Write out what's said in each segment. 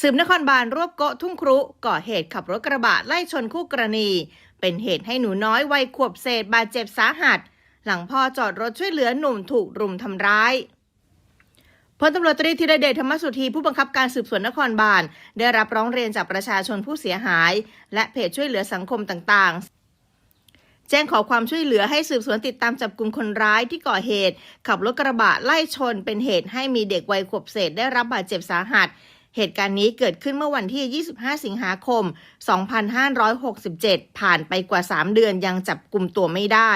สืบนครบาลรวบโกะทุ่งครุก่อเหตุขับรถกระบะไล่ชนคู่กรณี เป็นเหตุให้หนูน้อยวัยขวบเศษบาดเจ็บสาหัส หลังพ่อจอดรถช่วยเหลือหนุ่มถูกรุมทำร้ายพลตำรวจตรีธีรเดชธรรมสุธีผู้บังคับการสืบสวนนครบาลได้รับร้องเรียนจากประชาชนผู้เสียหาย และเพจช่วยเหลือสังคมต่างๆ แจ้งขอความช่วยเหลือให้สืบสวนติดตามจับกลุ่มคนร้ายที่ก่อเหตุ ขับรถกระบะไล่ชนเป็นเหตุให้มีเด็กวัยขวบเศษได้รับบาดเจ็บสาหัส เหตุการณ์นี้เกิดขึ้นเมื่อวันที่ 25 สิงหาคม 2567 ผ่านไปกว่า 3 เดือนยังจับกลุ่มตัวไม่ได้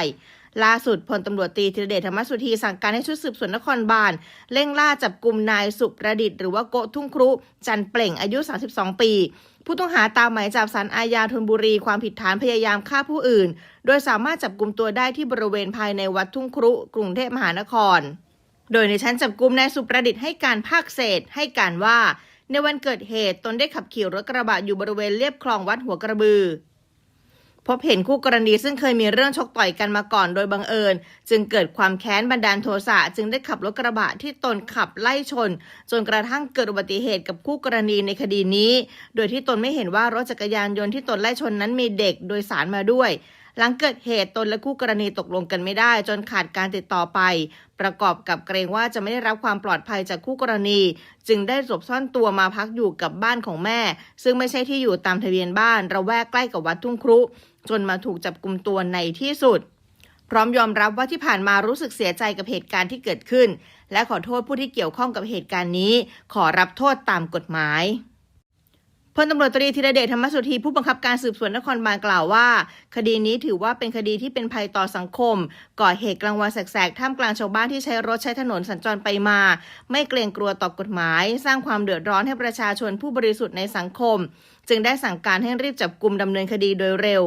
ล่าสุดพลตำรวจตรีธีรเดชธรรมสุธีสั่งการให้ชุดสืบสวนนครบาลเร่งล่าจับกลุ่มนายสุประดิษฐ์หรือว่าโกทุ่งครุ จันเปล่งอายุ 32 ปี ผู้ต้องหาตามหมายจับสารอาญาธนบุรีความผิดฐานพยายามฆ่าผู้อื่น โดยสามารถจับกลุ่มตัวได้ที่บริเวณภายในวัดทุ่งครุ กรุงเทพมหานคร โดยในชั้นจับกลุ่มนายสุประดิษฐ์ให้การภาคเศษให้การว่า ในวันเกิดเหตุตนได้ขับขี่รถกระบะอยู่บริเวณเลียบคลองวัดหัวกระบือ พบเห็นคู่กรณีซึ่งเคยมีเรื่องชกต่อยกันมาก่อนโดยบังเอิญ จึงเกิดความแค้นบันดาลโทสะจึงได้ขับรถกระบะที่ตนขับไล่ชน จนกระทั่งเกิดอุบัติเหตุกับคู่กรณีในคดีนี้ โดยที่ตนไม่เห็นว่ารถจักรยานยนต์ที่ตนไล่ชนนั้นมีเด็กโดยสารมาด้วย หลังเกิดเหตุตนและคู่กรณีตกลงกันไม่ได้ จนขาดการติดต่อไป ประกอบกับเกรงว่าจะไม่ได้รับความปลอดภัยจากคู่กรณี จึงได้หลบซ่อนตัวมาพักอยู่กับบ้านของแม่ ซึ่งไม่ใช่ที่อยู่ตามทะเบียนบ้านระแวกใกล้กับวัดทุ่งครุ จนมาถูกจับกลุ่มตัวในที่สุด พร้อมยอมรับว่าที่ผ่านมารู้สึกเสียใจกับเหตุการณ์ที่เกิดขึ้น และขอโทษผู้ที่เกี่ยวข้องกับเหตุการณ์นี้ ขอรับโทษตามกฎหมาย พลตำรวจตรีธีรเดชธรรมสุธีผู้บังคับการสืบสวนนครบาลกล่าวว่า คดีนี้ถือว่าเป็นคดีที่เป็นภัยต่อสังคม ก่อเหตุกลางวันแสกๆท่ามกลางชาวบ้านที่ใช้รถใช้ถนนสัญจรไปมา ไม่เกรงกลัวต่อกฎหมาย สร้างความเดือดร้อนให้ประชาชนผู้บริสุทธิ์ในสังคม จึงได้สั่งการให้รีบจับกลุ่มดำเนินคดีโดยเร็ว